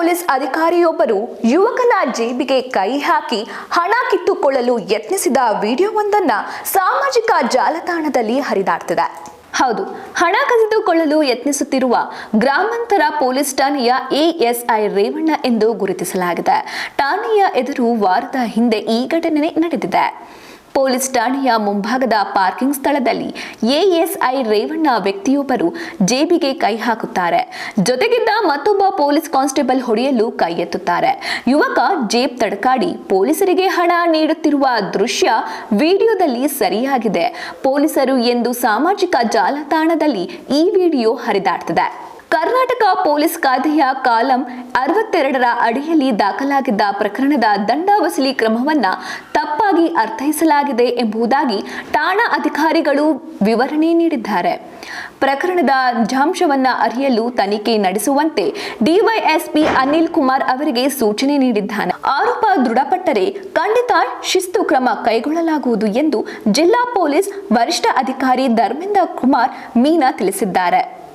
Police ಅಧಿಕಾರಿಯೊಬ್ಬರು ಯುವಕನ ಜೇಬಿಗೆ ಕೈ ಹಾಕಿ ಹಣ ಕಿತ್ತುಕೊಳ್ಳಲು ಯತ್ನಿಸಿದ ವಿಡಿಯೋವೊಂದನ್ನ ಸಾಮಾಜಿಕ ಜಾಲತಾಣದಲ್ಲಿ ಹರಿದಾಡ್ತಿದೆ. ಹೌದು, ಹಣ ಕದಿದುಕೊಳ್ಳಲು ಯತ್ನಿಸುತ್ತಿರುವ ಗ್ರಾಮಾಂತರ ಪೊಲೀಸ್ ಠಾಣೆಯ ಎಎಸ್ಐ ರೇವಣ್ಣ ಎಂದು ಗುರುತಿಸಲಾಗಿದೆ. ಠಾಣೆಯ ಎದುರು ವಾರದ ಹಿಂದೆ ಈ ಘಟನೆ ನಡೆದಿದೆ. ಪೊಲೀಸ್ ಠಾಣೆಯ ಮುಂಭಾಗದ ಪಾರ್ಕಿಂಗ್ ಸ್ಥಳದಲ್ಲಿ ಎಎಸ್ಐ ರೇವಣ್ಣ ವ್ಯಕ್ತಿಯೊಬ್ಬರು ಜೇಬಿಗೆ ಕೈ ಹಾಕುತ್ತಾರೆ. ಜೊತೆಗಿದ್ದ ಮತ್ತೊಬ್ಬ ಪೊಲೀಸ್ ಕಾನ್ಸ್ಟೇಬಲ್ ಹೊಡೆಯಲು ಕೈ ಎತ್ತುತ್ತಾರೆ. ಯುವಕ ಜೇಬ್ ತಡಕಾಡಿ ಪೊಲೀಸರಿಗೆ ಹಣ ನೀಡುತ್ತಿರುವ ದೃಶ್ಯ ವಿಡಿಯೋದಲ್ಲಿ ಸರಿಯಾಗಿದೆ. ಪೊಲೀಸರು ಎಂದು ಸಾಮಾಜಿಕ ಜಾಲತಾಣದಲ್ಲಿ ಈ ವಿಡಿಯೋ ಹರಿದಾಡ್ತಿದೆ. ಕರ್ನಾಟಕ ಪೊಲೀಸ್ ಕಾಯ್ದೆಯ ಕಾಲಂ ಅರವತ್ತೆರಡರ ಅಡಿಯಲ್ಲಿ ದಾಖಲಾಗಿದ್ದ ಪ್ರಕರಣದ ದಂಡ ವಸೂಲಿ ಕ್ರಮವನ್ನ ತಪ್ಪಾಗಿ ಅರ್ಥೈಸಲಾಗಿದೆ ಎಂಬುದಾಗಿ ಠಾಣಾ ಅಧಿಕಾರಿಗಳು ವಿವರಣೆ ನೀಡಿದ್ದಾರೆ. ಪ್ರಕರಣದ ಜಾಂಶವನ್ನ ಅರಿಯಲು ತನಿಖೆ ನಡೆಸುವಂತೆ ಡಿವೈಎಸ್ಪಿ ಅನಿಲ್ ಕುಮಾರ್ ಅವರಿಗೆ ಸೂಚನೆ ನೀಡಿದ್ದಾನೆ. ಆರೋಪ ದೃಢಪಟ್ಟರೆ ಖಂಡಿತ ಶಿಸ್ತು ಕ್ರಮ ಕೈಗೊಳ್ಳಲಾಗುವುದು ಎಂದು ಜಿಲ್ಲಾ ಪೊಲೀಸ್ ವರಿಷ್ಠ ಅಧಿಕಾರಿ ಧರ್ಮೇಂದ್ರ ಕುಮಾರ್ ಮೀನಾ ತಿಳಿಸಿದ್ದಾರೆ.